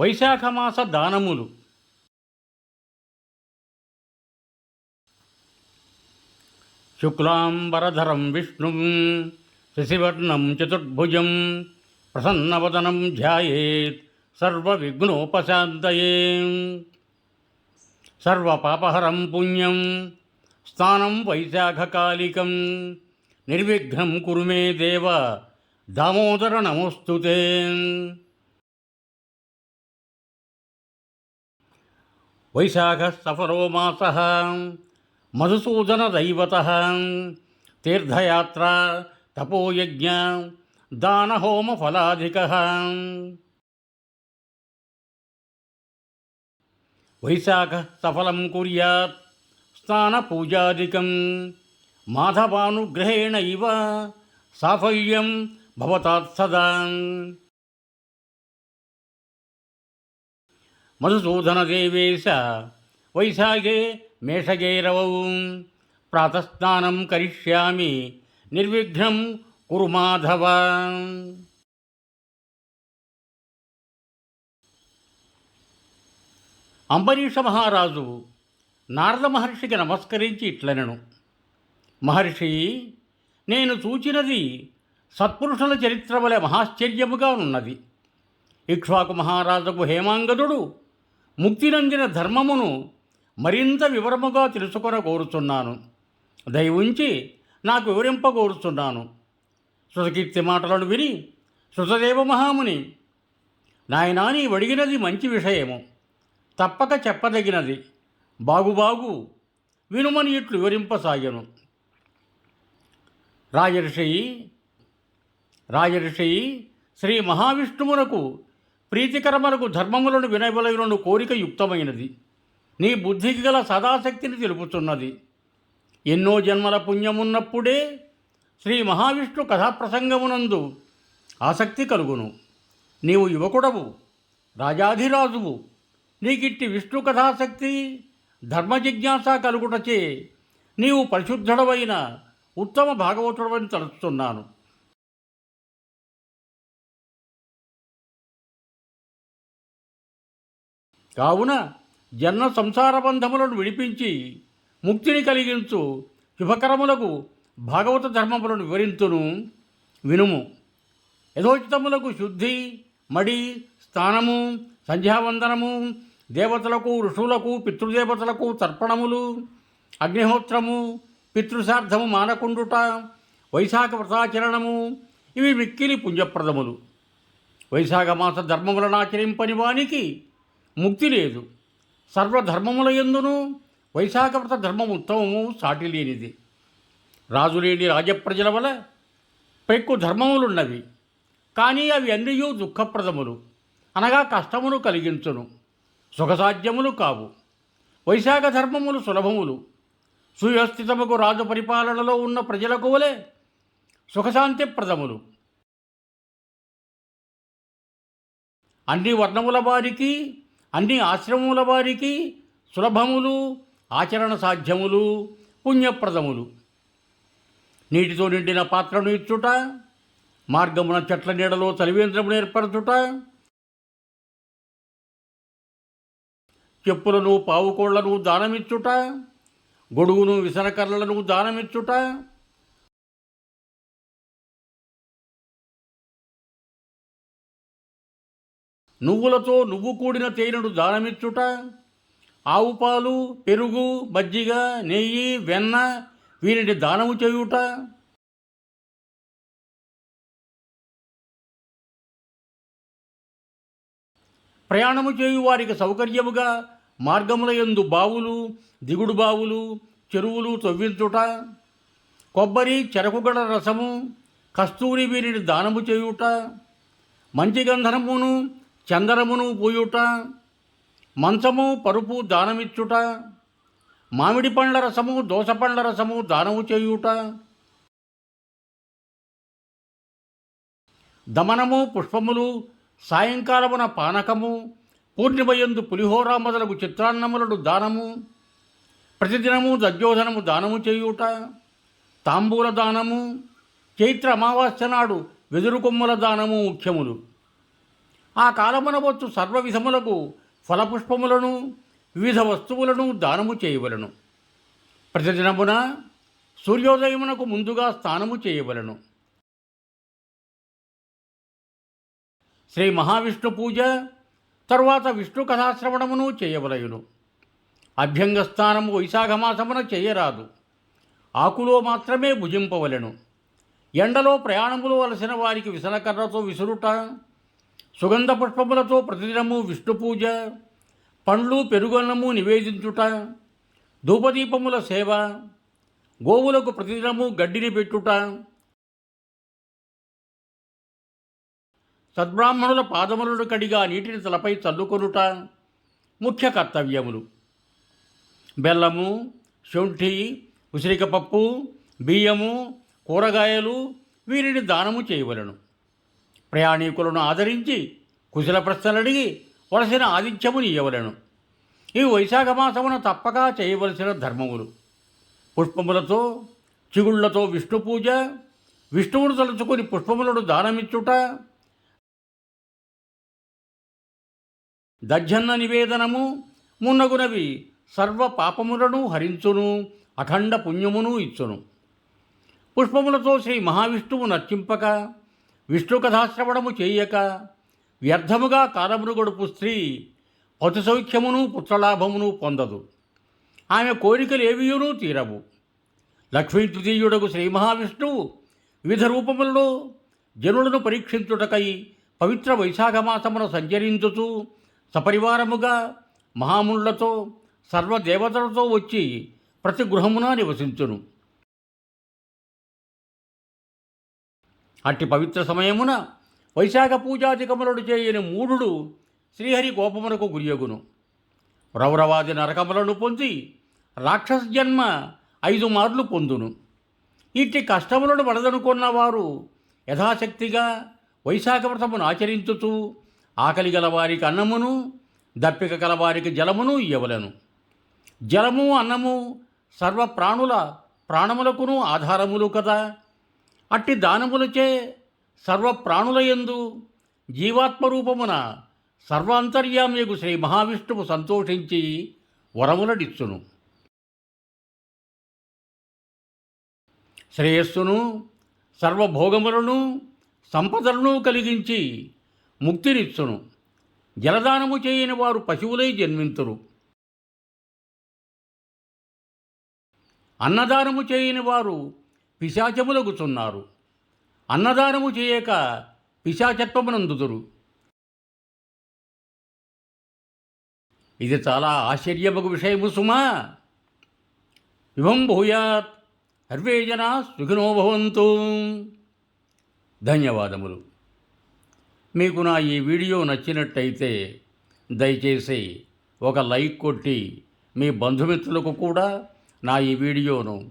వైశాఖ మాస దానములు. శుక్లాంబరధరం విష్ణుం శశివర్ణం చతుర్భుజం ప్రసన్నవదనం ధ్యాయేత్ సర్వవిఘ్నోపశాంతయే. సర్వపాపహరం పుణ్యం స్థానం వైశాఖకాలికం నిర్విఘ్నం కురుమే దేవ దామోదర నమోస్తుతే. వైశాఖ సఫరో మాస మధుసూదన దైవత తీర్థయాత్ర తపోయజ్ఞ దానహోమ ఫలాధిక వైశాఖ సఫలం కుర్యాత్ స్నానపూజాదికం మాధవానుగ్రహేణ ఇవ సాఫల్యం భవతాత్సదా మధుసూదనదేవేశ వైశాఖే మేషగైరవౌ ప్రాతస్నానం కరిష్యామి. నిర్విఘ్నం కురు మాధవ. అంబరీష మహారాజు నారద మహర్షికి నమస్కరించి ఇట్లనెను. మహర్షి నేను చూచినది సత్పురుషుల చరిత్ర వలె మహాశ్చర్యముగా ఉన్నది. ఇక్ష్వాకు మహారాజుకు హేమాంగదుడు ముక్తినందిన ధర్మమును మరింత వివరముగా తెలుసుకొన కోరుచున్నాను దయవుంచి నాకు వివరింపకోరుచున్నాను శృతకీర్తి మాటలను విని శృతదేవ మహాముని నాయనా నీ అడిగినది మంచి విషయము. తప్పక చెప్పదగినది. బాగుబాగు వినుమని ఇట్లు వివరింపసాగను. రాజర్షి రాజర్షి శ్రీ మహావిష్ణువునకు ప్రీతికరములకు ధర్మములను వినవలయులను కోరిక యుక్తమైనది. నీ బుద్ధికి గల సదాశక్తిని తెలుపుతున్నది. ఎన్నో జన్మల పుణ్యమున్నప్పుడే శ్రీ మహావిష్ణు కథాప్రసంగమునందు ఆసక్తి కలుగును. నీవు యువకుడవు రాజాధిరాజువు. నీకిట్టి విష్ణు కథాశక్తి ధర్మ జిజ్ఞాస కలుగుటచే నీవు పరిశుద్ధుడవైన ఉత్తమ భాగవతుడవని తలుస్తున్నాను కావున జన్మ సంసార బంధములను విడిపించి ముక్తిని కలిగించు శుభకరములకు భాగవత ధర్మములను వివరించును వినుము. యథోచితములకు శుద్ధి మడి స్థానము సంధ్యావందనము దేవతలకు ఋషులకు పితృదేవతలకు తర్పణములు అగ్నిహోత్రము పితృశార్థము మానకుండుట వైశాఖ వ్రతాచరణము ఇవి మిక్కిలి పుణ్యప్రదములు. వైశాఖ మాస ధర్మములను ఆచరింపని వానికి ముక్తి లేదు. సర్వధర్మముల ఎందును? వైశాఖ వ్రత ధర్మం ఉత్తమము సాటి లేనిది. రాజులేని రాజప్రజల వల పెక్కు ధర్మములున్నవి. కానీ అవి అన్నీ దుఃఖప్రదములు. అనగా కష్టమును కలిగించును. సుఖసాధ్యములు కావు. వైశాఖ ధర్మములు సులభములు. సువ్యవస్థితముకు రాజు పరిపాలనలో ఉన్న ప్రజలకు వలె సుఖశాంతిప్రదములు. అన్ని వర్ణముల వారికి అన్ని ఆశ్రమముల వారికి సులభములు ఆచరణ సాధ్యములు పుణ్యప్రదములు. నీటితో నిండిన పాత్రను ఇచ్చుట మార్గమున చెట్ల నీడలో తలివేంద్రమును ఏర్పరచుట చెప్పులను పావుకోళ్ళను దానమిచ్చుట గొడుగును విసనకర్రలను దానమిచ్చుట నువ్వులతో నువ్వు కూడిన తేనెడు దానమిచ్చుట ఆవు పాలు పెరుగు మజ్జిగ నెయ్యి వెన్న వీరిని దానము చేయుట. ప్రయాణము చేయు వారికి సౌకర్యముగా మార్గముల యందు బావులు దిగుడు బావులు చెరువులు తవ్వించుట. కొబ్బరి చెరకుగడ రసము కస్తూరి వీరిని దానము చేయుట. మంచి గంధనమును చందనమును పూయుట మంచము పరుపు దానమిచ్చుట మామిడి పండ్ల రసము దోస పండ్ల రసము దానము చేయుట దమనము పుష్పములు సాయంకాలమున పానకము పూర్ణిమయందు పులిహోర మొదలగు చిత్రాన్నములను దానము ప్రతిదినము దద్యోధనము దానము చేయుట తాంబూల దానము చైత్ర అమావాస్య నాడు వెదురు కొమ్మల దానము ముఖ్యములు. ఆ కాలమున వచ్చు సర్వ విధములకు ఫలపుష్పములను వివిధ వస్తువులను దానము చేయవలను. ప్రతిదినమున సూర్యోదయమునకు ముందుగా స్నానము చేయవలను. శ్రీ మహావిష్ణు పూజ తరువాత విష్ణు కథాశ్రవణమును చేయవలయును. అభ్యంగ స్నానము వైశాఖ మాసమున చేయరాదు. ఆకులో మాత్రమే భుజింపవలెను. ఎండలో ప్రయాణములు వలసిన వారికి విసనకర్రతో విసురుట సుగంధ పుష్పములతో ప్రతిదినము విష్ణు పూజ పండ్లు పెరుగన్నము నివేదించుట ధూపదీపముల సేవ గోవులకు ప్రతిదినము గడ్డిని పెట్టుట. సద్బ్రాహ్మణుల పాదములను కడిగా నీటిని తలపై చల్లుకొనుట ముఖ్య కర్తవ్యములు. బెల్లము శొంఠి ఉసిరికపప్పు బియ్యము కూరగాయలు వీరిని దానము చేయవలను. ప్రయాణీకులను ఆదరించి కుశల ప్రశ్నలడిగి వలసిన ఆతిథ్యముని ఇవ్వవలను ఈ వైశాఖ మాసమున తప్పక చేయవలసిన ధర్మములు. పుష్పములతో చిగుళ్ళతో విష్ణు పూజ విష్ణువును తలుచుకొని పుష్పములను దానమిచ్చుట దజ్జన్న నివేదనము మున్నగునవి సర్వ పాపములను హరించును అఖండ పుణ్యమును ఇచ్చును. పుష్పములతో శ్రీ మహావిష్ణువు నర్చింపక విష్ణు కథాశ్రవణము చేయక వ్యర్థముగా కాలమును గడుపు స్త్రీ పతు సౌఖ్యమును పుత్రలాభమును పొందదు. ఆమె కోరికలు ఏవియునూ తీరవు. లక్ష్మీ తృతీయుడకు శ్రీ మహావిష్ణువు వివిధ రూపములలో జనులను పరీక్షించుటకై పవిత్ర వైశాఖమాసమున సంచరించుతూ సపరివారముగా మహామునులతో సర్వదేవతలతో వచ్చి ప్రతి గృహమున నివసించును. అట్టి పవిత్ర సమయమున వైశాఖ పూజాధికములను చేయని మూఢుడు శ్రీహరి కోపమునకు గురియగును. రౌరవాది నరకములను పొంది రాక్షస జన్మ ఐదు మార్లు పొందును. ఇట్టి కష్టములను పడదనుకున్న వారు యథాశక్తిగా వైశాఖ వ్రతమును ఆచరించుతూ ఆకలి గలవారికి అన్నమును దప్పిక గలవారికి జలమును ఇవ్వలను జలము అన్నము సర్వ ప్రాణుల ప్రాణములకును ఆధారములు కదా. అట్టి దానములచే సర్వ ప్రాణులయందు జీవాత్మరూపమున సర్వాంతర్యామ్యకు శ్రీ మహావిష్ణువు సంతోషించి వరములడిచ్చును శ్రేయస్సును సర్వభోగములను సంపదలను కలిగించి ముక్తినిచ్చును. జలదానము చేయని వారు పశువులై జన్మింతురు. అన్నదానము చేయని వారు పిశాచములగుచున్నారు అన్నదానము చేయక పిశాచత్వమునందుదురు. ఇది చాలా ఆశ్చర్యమగు విషయము సుమా. ఇవం భూయాత్ సర్వే జనా సుఖినో భవంతు. ధన్యవాదములు. మీకు నా ఈ వీడియో నచ్చినట్టయితే దయచేసి ఒక లైక్ కొట్టి మీ బంధుమిత్రులకు కూడా నా ఈ వీడియోను